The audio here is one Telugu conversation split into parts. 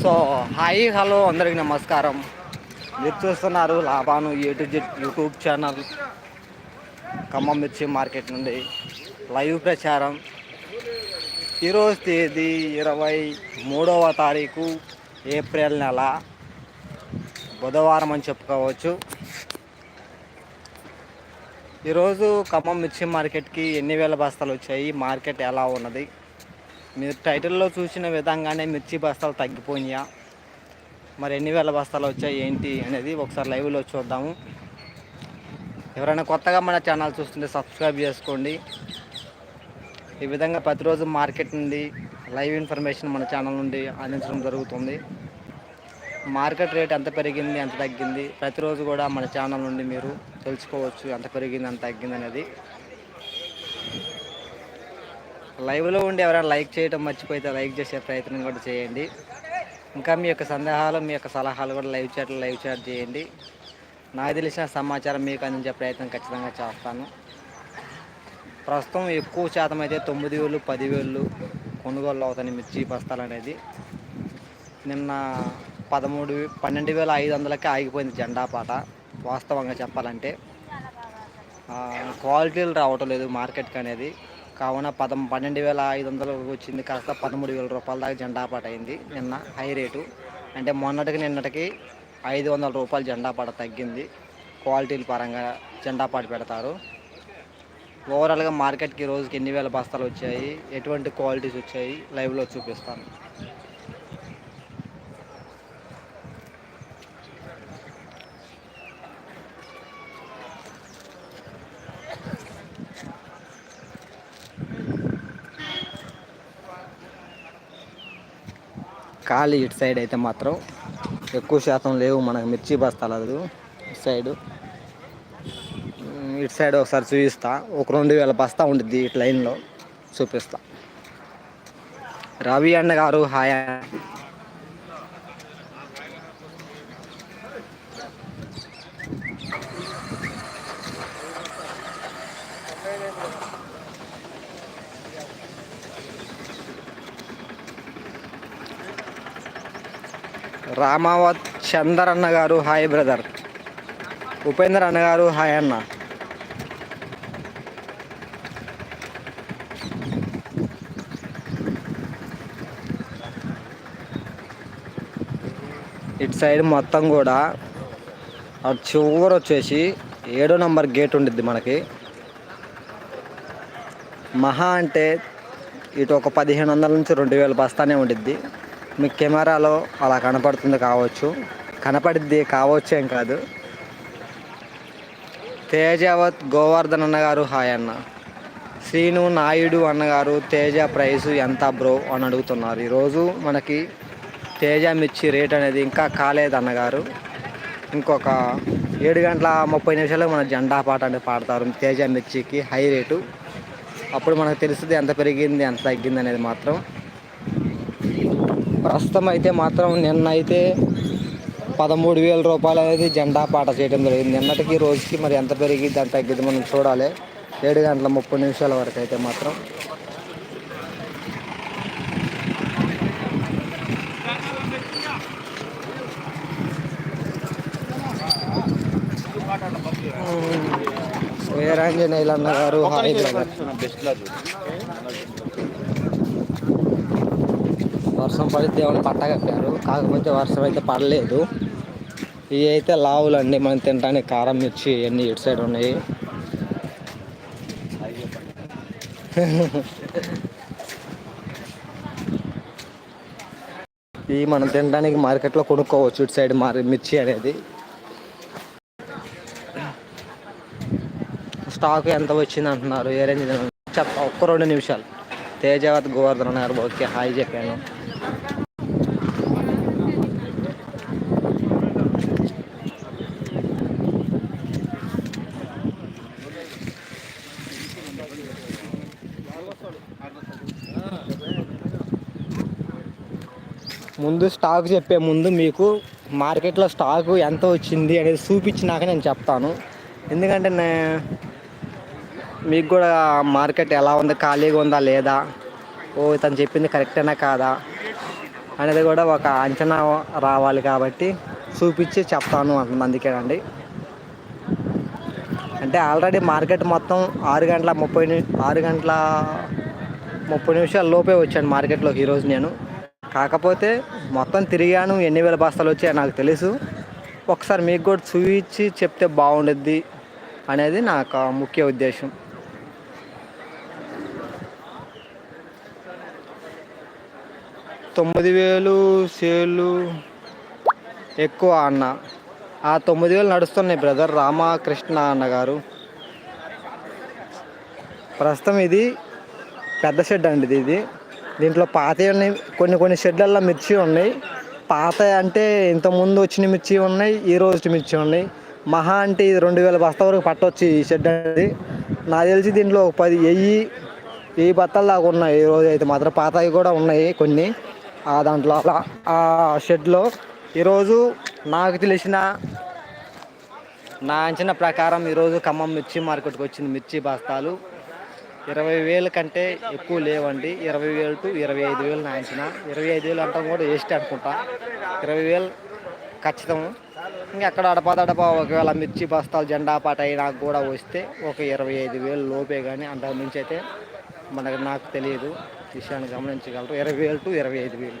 సో హాయ్ హలో అందరికి నమస్కారం. మీరు చూస్తున్నారు Laban A Z YouTube channel Khammam మిర్చి మార్కెట్ నుండి లైవ్ ప్రచారం. ఈరోజు తేదీ ఇరవై మూడవ తారీఖు ఏప్రిల్ నెల బుధవారం అని చెప్పుకోవచ్చు. ఈరోజు ఖమ్మం మిర్చి మార్కెట్కి ఎన్ని వేల బస్తాలు వచ్చాయి? మార్కెట్ ఎలా ఉన్నది? మీరు టైటిల్లో చూసిన విధంగానే మిర్చి బస్తాలు తగ్గిపోయినాయా? మరి ఎన్ని వేల బస్తాలు వచ్చాయి ఏంటి అనేది ఒకసారి లైవ్లో చూద్దాము. ఎవరైనా కొత్తగా మన ఛానల్ చూస్తుంటే సబ్స్క్రైబ్ చేసుకోండి. ఈ విధంగా ప్రతిరోజు మార్కెట్ నుండి లైవ్ ఇన్ఫర్మేషన్ మన ఛానల్ నుండి అందించడం జరుగుతుంది. మార్కెట్ రేట్ ఎంత పెరిగింది ఎంత తగ్గింది ప్రతిరోజు కూడా మన ఛానల్ నుండి మీరు తెలుసుకోవచ్చు ఎంత పెరిగింది ఎంత తగ్గింది అనేది. లైవ్లో ఉండి ఎవరైనా లైక్ చేయడం మర్చిపోతే లైక్ చేసే ప్రయత్నం కూడా చేయండి. ఇంకా మీ యొక్క సందేహాలు మీ యొక్క సలహాలు కూడా లైవ్ చాట్లో లైవ్ చాట్ చేయండి. నాకు తెలిసిన సమాచారం మీకు అందించే ప్రయత్నం ఖచ్చితంగా చేస్తాను. ప్రస్తుతం ఎక్కువ శాతం అయితే తొమ్మిది వేలు పదివేలు కొనుగోలు అవుతాయి మిర్చి బస్తాలు అనేది. నిన్న పదమూడు పన్నెండు వేల ఐదు వందలకే ఆగిపోయింది జెండా పాట. వాస్తవంగా చెప్పాలంటే క్వాలిటీలు రావటం లేదు మార్కెట్కి అనేది. కావున పదం పన్నెండు వేల ఐదు వందలకు వచ్చింది. కాస్త పదమూడు వేల రూపాయల దాకా జెండా పాట అయింది. నిన్న హై రేటు. అంటే మొన్నటికి నిన్నటికి ఐదు వందల రూపాయలు జెండా పాట తగ్గింది. క్వాలిటీల పరంగా జెండా పాట పెడతారు. ఓవరాల్గా మార్కెట్కి రోజుకి ఎన్ని వేల బస్తాలు వచ్చాయి? ఎటువంటి క్వాలిటీస్ వచ్చాయి? లైవ్లో చూపిస్తాను. ఖాళీ ఇటు సైడ్ అయితే మాత్రం ఎక్కువ శాతం లేవు మనకు మిర్చి బస్తాలు సైడు. ఇటు సైడ్ ఒకసారి చూపిస్తా. ఒక రెండు వేల బస్తా ఉంటుంది ఇటు లైన్లో. చూపిస్తా. రవి అన్న గారు హాయ్ రామావత్ చందర్ అన్న గారు హాయ్ బ్రదర్ ఉపేందర్ అన్న గారు హాయ్ అన్న. ఇటు సైడ్ మొత్తం కూడా అటు చివరి వచ్చేసి ఏడో నంబర్ గేట్ ఉండిద్ది మనకి. మహా అంటే ఇటు ఒక పదిహేను వందల నుంచి రెండు వేల బస్తానే ఉండిద్ది. మీ కెమెరాలో అలా కనపడుతుంది కావచ్చు. కనపడిద్ది కావచ్చు ఏం కాదు. తేజావత్ గోవర్ధన్ అన్నగారు హాయ్ అన్న. శ్రీను నాయుడు అన్నగారు తేజ ప్రైస్ ఎంత బ్రో అని అడుగుతున్నారు. ఈరోజు మనకి తేజ మిర్చి రేట్ అనేది ఇంకా కాలేదు అన్నగారు. ఇంకొక ఏడు గంటల ముప్పై నిమిషాలు మన జెండా పాట అనేది పాడతారు. తేజ మిర్చికి హై రేటు. అప్పుడు మనకు తెలుస్తుంది ఎంత పెరిగింది ఎంత తగ్గింది అనేది మాత్రం. ప్రస్తుతం అయితే మాత్రం నిన్న అయితే పదమూడు వేల రూపాయలు అనేది జెండా పాట చేయడం జరిగింది. నిన్నటికి రోజుకి మరి ఎంత పెరిగింది ఎంత తగ్గింది మనం చూడాలి. ఏడు గంటల ముప్పై నిమిషాల వరకు అయితే మాత్రం. వీరాంజనేయులు అన్న గారు హాయ్ వర్షం పడితే ఏమైనా పట్ట కట్టారు. కాకపోతే వర్షం అయితే పడలేదు. ఇవి అయితే లావులు అండి మనం తినడానికి కారం మిర్చి అన్నీ ఇటు సైడ్ ఉన్నాయి. ఇవి మనం తినడానికి మార్కెట్లో కొనుక్కోవచ్చు ఇటు సైడ్ మారి మిర్చి అనేది. స్టాక్ ఎంత వచ్చింది అంటున్నారు ఏ రేంజ్ చెప్తా ఒక్క రెండు నిమిషాలు. తేజావత్ గోవర్ధన్ గారు ఓకే హాయ్ చెప్పాను ముందు స్టాక్ చెప్పే ముందు మీకు మార్కెట్లో స్టాకు ఎంత వచ్చింది అనేది చూపించినాక నేను చెప్తాను. ఎందుకంటే మీకు కూడా మార్కెట్ ఎలా ఉంది? ఖాళీగా ఉందా? లేదా? ఓ ఇతను చెప్పింది కరెక్టేనా కాదా? అనేది కూడా ఒక అంచనా రావాలి కాబట్టి చూపించి చెప్తాను అంటుంది అందుకేనండి అంటే ఆల్రెడీ మార్కెట్ మొత్తం ఆరు గంటల ముప్పై ని ఆరు గంటల ముప్పై నిమిషాల లోపే వచ్చాను మార్కెట్లోకి ఈరోజు నేను. కాకపోతే మొత్తం తిరిగాను ఎన్ని వేల బస్తాలు వచ్చాయో నాకు తెలుసు. ఒకసారి మీకు కూడా చూపించి చెప్తే బాగుండుద్ది అనేది నాకు ముఖ్య ఉద్దేశం. తొమ్మిది వేలు సేలు ఎక్కువ అన్న. ఆ తొమ్మిది వేలు నడుస్తున్నాయి బ్రదర్ రామకృష్ణ అన్న గారు ప్రస్తుతం ఇది పెద్ద షెడ్ అండి ఇది. ఇది దీంట్లో పాత ఉన్నాయి. కొన్ని కొన్ని షెడ్లల్లో మిర్చి ఉన్నాయి. పాత అంటే ఇంతకుముందు వచ్చిన మిర్చి ఉన్నాయి ఈ రోజు మిర్చి ఉన్నాయి. మహా అంటే ఇది రెండు వేల బస్తా వరకు పట్టవచ్చు ఈ షెడ్ అనేది. నాకు తెలిసి దీంట్లో ఒక పది వెయ్యి వెయ్యి బత్తాలు దాకా ఉన్నాయి. ఈ రోజు అయితే మాత్రం పాతవి కూడా ఉన్నాయి కొన్ని. దాంట్లో అలా ఆ షెడ్లో ఈరోజు నాకు తెలిసిన నా అంచనా ప్రకారం ఈరోజు ఖమ్మం మిర్చి మార్కెట్కి వచ్చిన మిర్చి బస్తాలు ఇరవై వేల కంటే ఎక్కువ లేవండి. ఇరవై వేలు టు ఇరవై ఐదు వేలు నా అంచనా. ఇరవై ఐదు వేలు అంటాం కూడా వేస్ట్ అనుకుంటా. ఇరవై వేలు ఖచ్చితం. ఇంకా అక్కడ అడపాదడప ఒకవేళ మిర్చి బస్తాలు జెండా పాట అయినా కూడా వస్తే ఒక ఇరవై ఐదు వేలు లోపే కానీ అంతకు మించి అయితే మనకు నాకు తెలియదు. విషయాన్ని గమనించగలరు. ఇరవై వేలు టు ఇరవై ఐదు వేలు.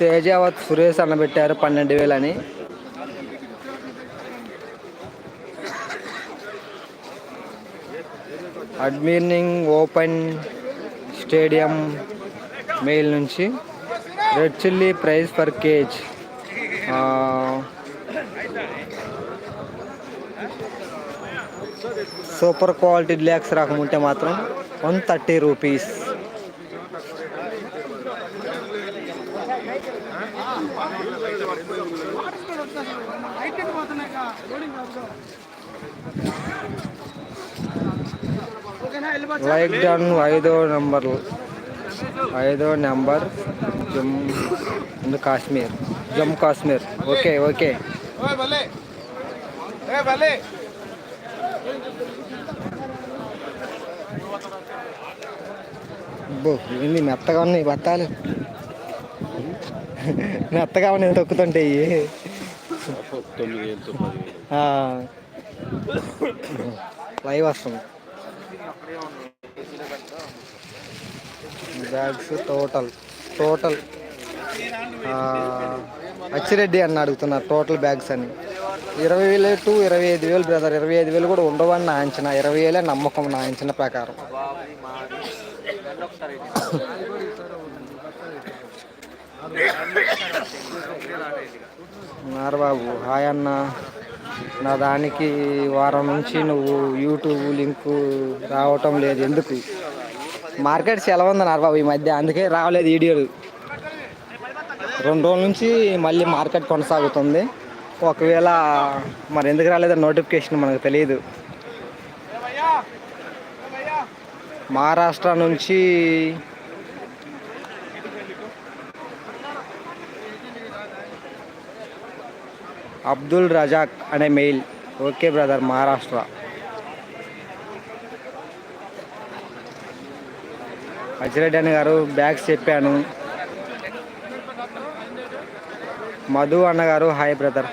తేజావత్ సురేష్ అన్న పెట్టారు పన్నెండు వేలు అని. అడ్మినింగ్ ఓపెన్ స్టేడియం మెయిల్ నుంచి. Red chilli price per kg. Super quality relax రకం ఉంటే మాత్రం one thirty rupees. Like done ఐదో నెంబర్ ఐదో number Jammu Kashmir. Jammu Kashmir. Okay okay. అబ్బో ఏంది మెత్తగా ఉన్నాయి బత్తాలు. మెత్తగా ఉన్నాయి తొక్కుతుంటే ఇవి. తొమ్మిది వేలతో పదివేలు ఆ. లైవ్ వస్తుంది. Bags total total. అచ్చిరెడ్డి అని అడుగుతున్నారు టోటల్ బ్యాగ్స్ అని. ఇరవై వేలు టు ఇరవై ఐదు వేలు బ్రదర్ ఇరవై ఐదు వేలు కూడా ఉండవని నా అంచనా ఇరవై వేలే నమ్మకం నా అంచనా ప్రకారం. నారబాబు హాయ్ అన్న. నా దానికి వారం నుంచి నువ్వు యూట్యూబ్ లింకు రావటం లేదు ఎందుకు? మార్కెట్ సెలవు ఉంది ఈ మధ్య. అందుకే రావలేదు వీడియోలు రెండు రోజుల నుంచి మళ్ళీ మార్కెట్ కొనసాగుతుంది. ఒకవేళ మరి ఎందుకు రాలేదో నోటిఫికేషన్ మనకు తెలియదు. మహారాష్ట్ర నుంచి అబ్దుల్ రజాక్ అనే mail. Okay brother Maharashtra. Achireddy అన్న గారు బ్యాగ్స్ చెప్పాను. మధు అన్నగారు హాయ్ బ్రదర్.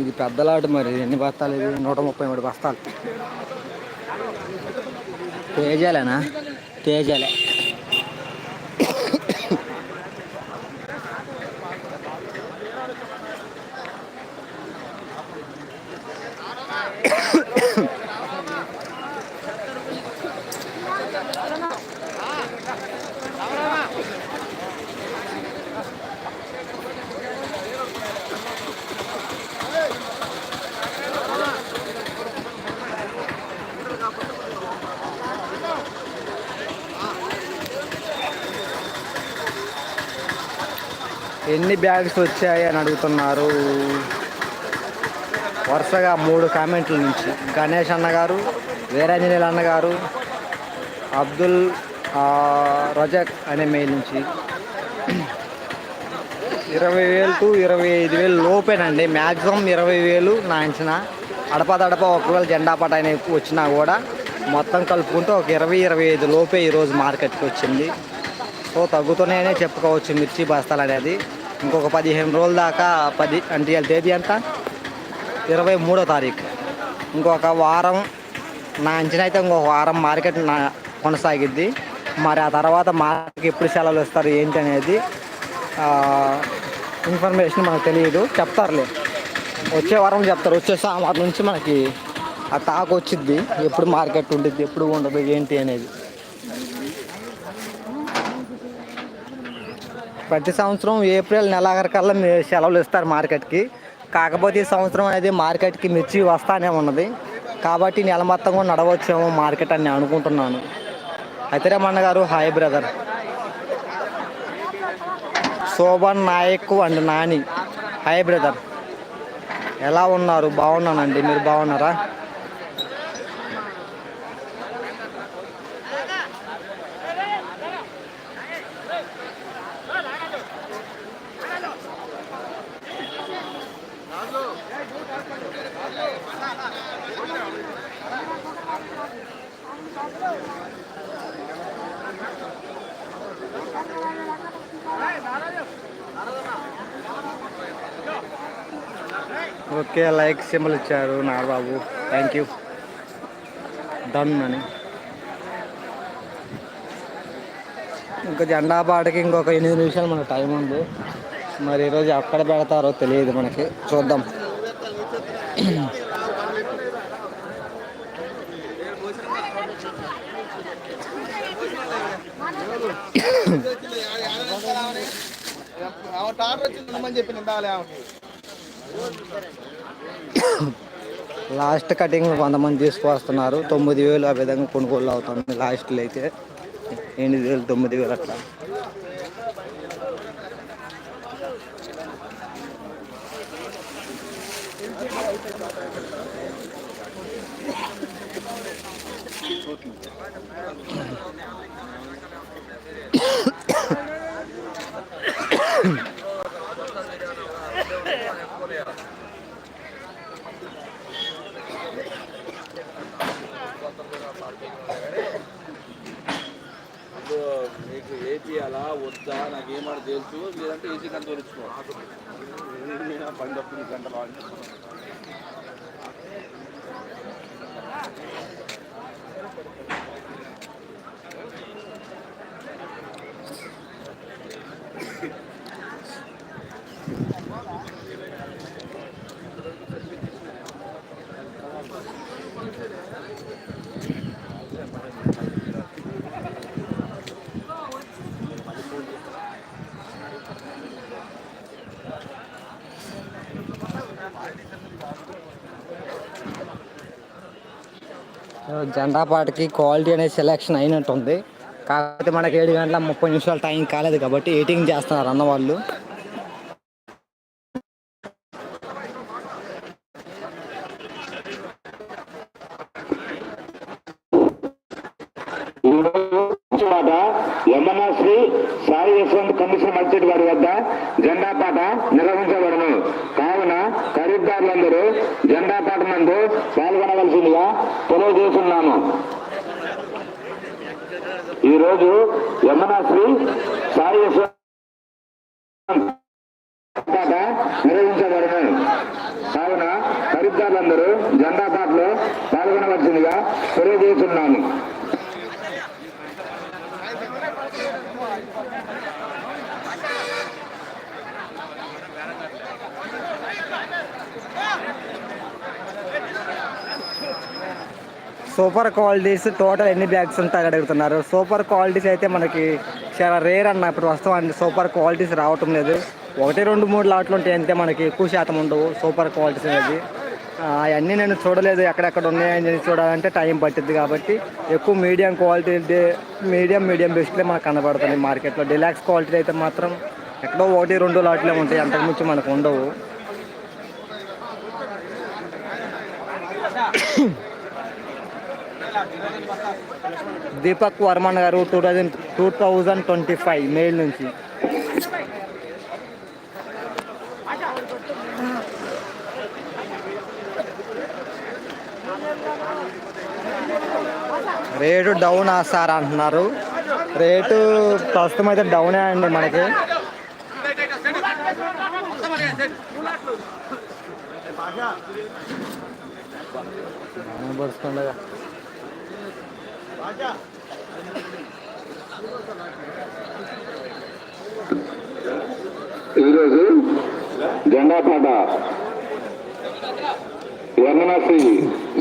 ఇది పెద్దలాట మరి ఎన్ని బస్తాలు ఇది? నూట ముప్పై మూడు బస్తాలు. తేజాలేనా? తేజాలే. ఎన్ని బ్యాగ్స్ వచ్చాయి అని అడుగుతున్నారు. వరుసగా మూడు కామెంట్ల నుంచి. గణేష్ అన్నగారు వీరాంజనేయులు అన్నగారు అబ్దుల్ రజక్ అనే మెయిల్ నుంచి. ఇరవై వేలు టు ఇరవై ఐదు వేలు లోపేనండి. మ్యాక్సిమం ఇరవై వేలు నా అంచనా. అడపదడప ఒకవేళ జెండా పట ఎక్కువ వచ్చినా కూడా మొత్తం కలుపుకుంటే ఒక ఇరవై ఇరవై ఐదు లోపే ఈరోజు మార్కెట్కి వచ్చింది. సో తగ్గుతున్నాయనే చెప్పుకోవచ్చు మిర్చి బస్తాలు అనేది. ఇంకొక పదిహేను రోజుల దాకా పది అంటే తేదీ అంతా? ఇరవై మూడో తారీఖు. ఇంకొక వారం నా అంచనా అయితే ఇంకొక వారం మార్కెట్ నా కొనసాగిద్ది. మరి ఆ తర్వాత మార్కెట్కి ఎప్పుడు సెలవులు ఇస్తారు ఏంటి అనేది ఇన్ఫర్మేషన్ మనకు తెలియదు. చెప్తారులే. వచ్చే వారం చెప్తారు. వచ్చే సోమవారం నుంచి మనకి ఆ టాక్ వచ్చిద్ది. ఎప్పుడు మార్కెట్ ఉంటుంది ఎప్పుడు ఉండదు ఏంటి అనేది. ప్రతి సంవత్సరం ఏప్రిల్ నెలాఖరికల్లా మీ- సెలవులు ఇస్తారు మార్కెట్కి. కాకపోతే ఈ సంవత్సరం అనేది మార్కెట్కి మిర్చి వస్తానే ఉన్నది. కాబట్టి నెల మొత్తం కూడా నడవచ్చేమో మార్కెట్ అని నేను అనుకుంటున్నాను. అయితే గారు hi brother Shobhan Nayak and Nani. Hi brother ఎలా ఉన్నారు? బాగున్నానండి. మీరు బాగున్నారా? ఓకే లైక్ సింబల్ ఇచ్చారు నాగబాబు. థ్యాంక్ యూ డన్ అని. ఇంకా జెండా పాటకి ఇంకొక ఎనిమిది నిమిషాలు మనకు టైం ఉంది. మరి ఈరోజు ఎక్కడ పెడతారో తెలియదు మనకి. చూద్దాం. లాస్ట్ కటింగ్ కొంతమంది తీసుకువస్తున్నారు. తొమ్మిది వేలు ఆ విధంగా కొనుగోలు అవుతుంది లాస్ట్లో అయితే. ఎనిమిది వేలు తొమ్మిది వేలు అట్లా. మీకు ఏపీ అలా వద్దా? నాకు ఏమాట తెలుసు? లేదంటే ఏసీ కంటే తెలుసుకో పండప్పుడు గంట బాగా జెండా పాటకి క్వాలిటీ అనేది సెలెక్షన్ అయినట్టుంది. కాకపోతే మనకి ఏడు గంటల ముప్పై నిమిషాలు టైం కాలేదు కాబట్టి ఎయిటింగ్ చేస్తున్నారు అన్న సాయి యశ్వంత్ కమిషన్ మస్జిద్ వారి వద్ద జెండా పాట నిర్వహించబడను. కావున ఖరీదారులందరూ జెండా పాట నందు పాల్గొనవలసిందిగా తెలియజేస్తున్నాము ఈ రోజు సాయి యశ్వంత్ పాట నిర్వహించబడను. కావున ఖరీదారులందరూ జెండా పాటలో పాల్గొనవలసిందిగా తెలియజేస్తున్నాము సూపర్ క్వాలిటీస్ టోటల్ ఎన్ని బ్యాగ్స్ ఉంటాయి అడుగుతున్నారు. సూపర్ క్వాలిటీస్ అయితే మనకి చాలా రేర్ అన్న ఇప్పుడు వస్తాం సూపర్ క్వాలిటీస్ రావటం లేదు. ఒకటి రెండు మూడు లాట్లు ఉంటాయి అంతే మనకి. ఎక్కువ శాతం ఉండవు సూపర్ క్వాలిటీస్ అనేది అవన్నీ నేను చూడలేదు. ఎక్కడెక్కడ ఉన్నాయని చూడాలంటే టైం పట్టింది కాబట్టి ఎక్కువ మీడియం క్వాలిటీ మీడియం మీడియం బెస్ట్లే మనకు కనబడుతుంది మార్కెట్లో. డిలాక్స్ క్వాలిటీ అయితే మాత్రం ఎక్కడో ఒకటి రెండు లాట్లే ఉంటాయి. అంతకుమించి మనకు ఉండవు. Deepak Varman garu two thousand two thousand twenty five mail నుంచి. రేటు డౌన్ సార్ అంటున్నారు. రేటు ప్రస్తుతం అయితే డౌనే అండి మనకి. పడుతుండగా ఈరోజు జెండాపాట యమునాశ్రీ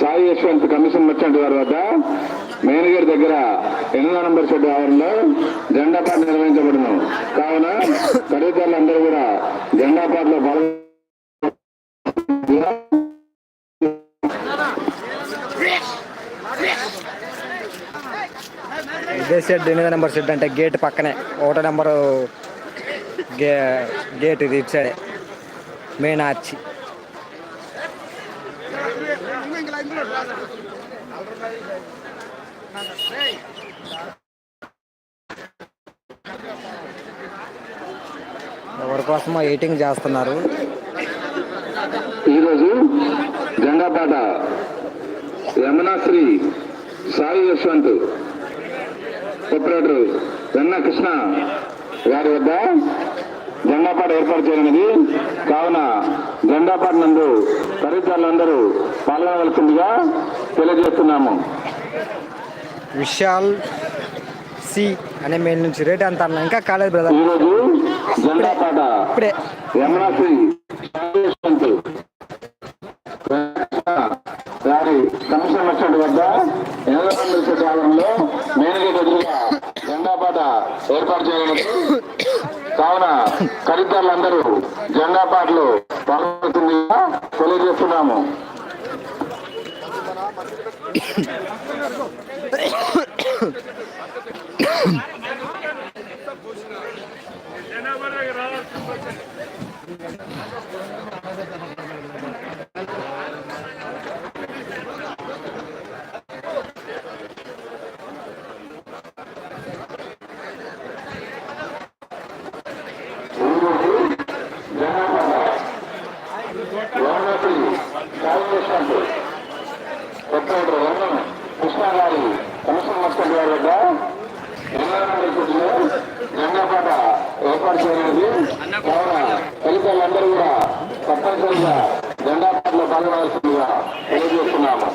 సాయి యశ్వంత్ కమిషన్ మర్చెంట్ గారి వద్ద మేనగేర్ దగ్గర ఎనిమిదో నంబర్ షెడ్ ఆవరణలో జెండాపాట నిర్వహించబడును. కావున ఖరీదారులందరూ కూడా జెండాపాటలో పాల్గొ ఇదే షెడ్ ఎనిమిది నెంబర్ షెడ్ అంటే గేట్ పక్కనే ఒకటో నెంబరు గే గేట్ ఇది ఇటు సైడే. మెయిన్ ఆర్చి ఎవరి కోసమో ఎయిటింగ్ చేస్తున్నారు. ఈరోజు గంగాపాట యమునాశ్రీ సాయి యశ్వంత్ ఆపరేటర్ వెన్న కృష్ణ గారి వద్ద జెండాపాట ఏర్పాటు చేయనున్నది కావున జెండాపాట నందు ఖరీదారులందరూ పాల్గొనవలసిందిగా తెలియజేస్తున్నాము. విశాల్ సి అనే మెయిన్ నుంచి రేట్ ఎంత అన్న ఇంకా కాలేదు బ్రదర్ ఈరోజు జెండాపాట ఇప్పుడే. యమునాశ్రీ గారి కమిషన్ వచ్చేటి వద్ద ఎనభై ఆవరణలో మేనగేట్ ఎదురుగా జెండాపాట ఏర్పాటు చేయాలని కావున ఖరీదారులందరూ జెండా పాటలు పాల్గొతుందిగా తెలియజేస్తున్నాము వారణాసి సాయికృష్ణ కొత్తూరు రంగం కృష్ణ గారి కమిషన్ మస్టర్ గారి వద్ద జెండాపాట ఏర్పాటు చేయడానికి కావున ఫలితాలందరూ కూడా తప్పనిసరిగా జెండా పాటలో పాల్గొనాల్సిందిగా తెలియజేస్తున్నాము.